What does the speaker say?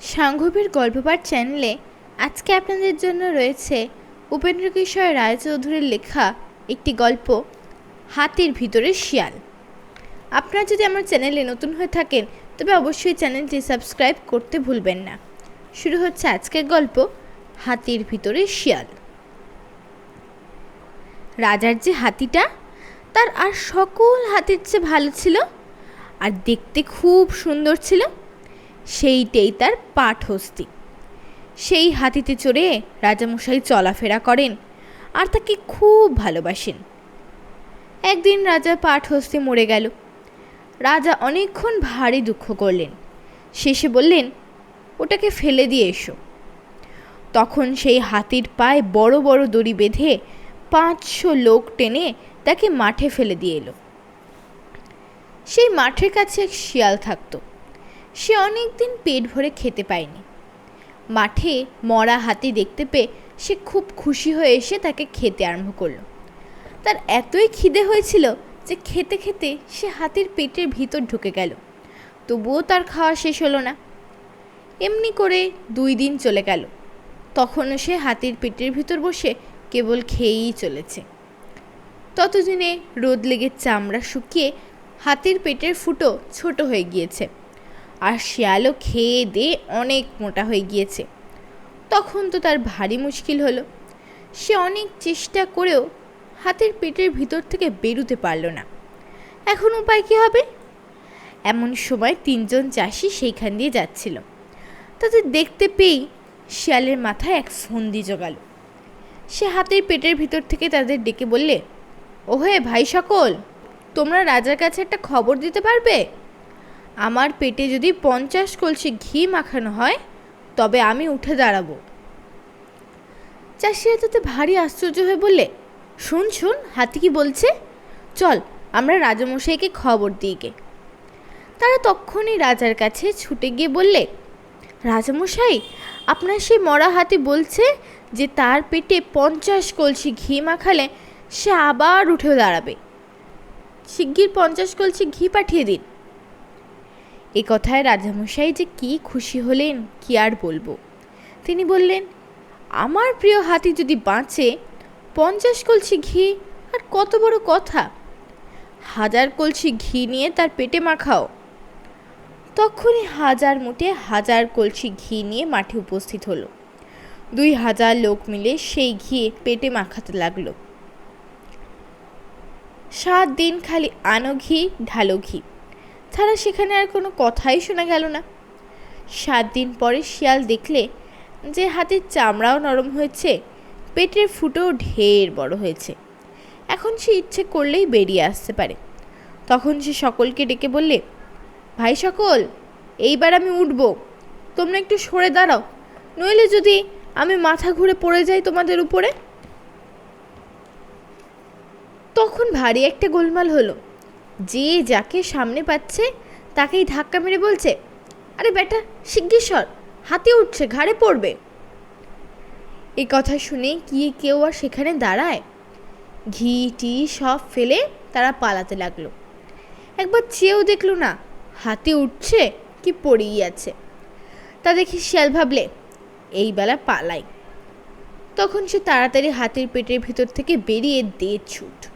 সাংঘবীর গল্পপাঠ চ্যানেলে আজকে আপনাদের জন্য রয়েছে উপেন্দ্র কিশোর রায়চৌধুরীর লেখা একটি গল্প, হাতির ভিতরে শিয়াল। আপনারা যদি আমার চ্যানেলে নতুন হয়ে থাকেন, তবে অবশ্যই চ্যানেলটি সাবস্ক্রাইব করতে ভুলবেন না। শুরু হচ্ছে আজকের গল্প, হাতির ভিতরে শিয়াল। রাজার যে হাতিটা, তার আর সকল হাতির চেয়ে ভালো ছিল, আর দেখতে খুব সুন্দর ছিল। সেইটাই তার পাঠহস্তি। সেই হাতিতে চড়ে রাজামশাই চলাফেরা করেন আর তাকে খুব ভালোবাসেন। একদিন রাজা পাঠহস্তি মরে গেল। রাজা অনেকক্ষণ ভারী দুঃখ করলেন। শেষে বললেন, ওটাকে ফেলে দিয়ে এসো। তখন সেই হাতির পায়ে বড় বড় দড়ি বেঁধে পাঁচশো লোক টেনে তাকে মাঠে ফেলে দিয়ে এলো। সেই মাঠের কাছে এক শিয়াল থাকতো। সে অনেক দিন পেট ভরে খেতে পায়নি। মাঠে মরা হাতি দেখতে পেয়ে সে খুব খুশি হয়ে এসে তাকে খেতে আরম্ভ করল। তার এতই খিদে হয়েছিল যে খেতে খেতে সে হাতির পেটের ভিতর ঢুকে গেল। তবুও তার খাওয়া শেষ হলো না। এমনি করে দুই দিন চলে গেল। তখনও সে হাতির পেটের ভিতর বসে কেবল খেয়েই চলেছে। ততদিনে রোদ লেগে চামড়া শুকিয়ে হাতির পেটের ফুটো ছোট হয়ে গিয়েছে। আর শিয়ালও খেয়ে দিয়ে অনেক মোটা হয়ে গিয়েছে। তখন তো তার ভারী মুশকিল হলো। সে অনেক চেষ্টা করেও হাতের পেটের ভিতর থেকে বেরুতে পারল না। এখন উপায় কী হবে? এমন সময় তিনজন চাষি সেইখান দিয়ে যাচ্ছিল। তাদের দেখতে পেয়েই শিয়ালের মাথায় এক ফন্দি জোগালো। সে হাতের পেটের ভিতর থেকে তাদের ডেকে বললে, ওহে ভাই সকল, তোমরা রাজার কাছে একটা খবর দিতে পারবে? আমার পেটে যদি পঞ্চাশ কলসি ঘি মাখানো হয়, তবে আমি উঠে দাঁড়াবো। চাষিরা তাতে ভারী আশ্চর্য হয়ে বললে, শুন শুন, হাতি কি বলছে? চল, আমরা রাজামশাইকে খবর দিই গে। তারা তখনই রাজার কাছে ছুটে গিয়ে বললে, রাজামশাই, আপনার সেই মরা হাতি বলছে যে তার পেটে পঞ্চাশ কলসি ঘি মাখালে সে আবার উঠে দাঁড়াবে। শিগগির পঞ্চাশ কলসি ঘি পাঠিয়ে দিন। এ কথায় রাজামশাই যে কি খুশি হলেন, কি আর বলব? তিনি বললেন, আমার প্রিয় হাতি যদি বাঁচে, পঞ্চাশ কলসি ঘি আর কত বড় কথা। হাজার কলসি ঘি নিয়ে তার পেটে মাখাও। তখনই হাজার মুঠে হাজার কলসি ঘি নিয়ে মাঠে উপস্থিত হলো। দুই হাজার লোক মিলে সেই ঘি পেটে মাখাতে লাগল। সাত দিন খালি আনো ঘি, ঢালো ঘি। ছাড়া সেখানে আর কোনো কথাই শোনা গেল না। সাত দিন পরে শিয়াল দেখলে যে হাতের চামড়াও নরম হয়েছে, পেটের ফুটোও ঢের বড় হয়েছে। এখন সে ইচ্ছে করলেই বেরিয়ে আসতে পারে। তখন সে সকলকে ডেকে বললে, ভাই সকল, এইবার আমি উঠব। তোমরা একটু সরে দাঁড়াও, নইলে যদি আমি মাথা ঘুরে পড়ে যাই তোমাদের উপরে? তখন ভারী একটা গোলমাল হলো। যে যাকে সামনে পাচ্ছে, তাকেই ধাক্কা মেরে বলছে, আরে বেটা, শিগগির হাতে উঠছে, ঘাড়ে পড়বে। এই কথা শুনে কি কেউ আর সেখানে দাঁড়ায়। ঘি, টি সব ফেলে তারা পালাতে লাগল। একবার চেয়েও দেখল না, হাতে উঠছে কি পড়েই আছে। তা দেখি শিয়াল ভাবলে, এই বেলা পালাই। তখন সে তাড়াতাড়ি হাতির পেটের ভিতর থেকে বেরিয়ে দে ছুট।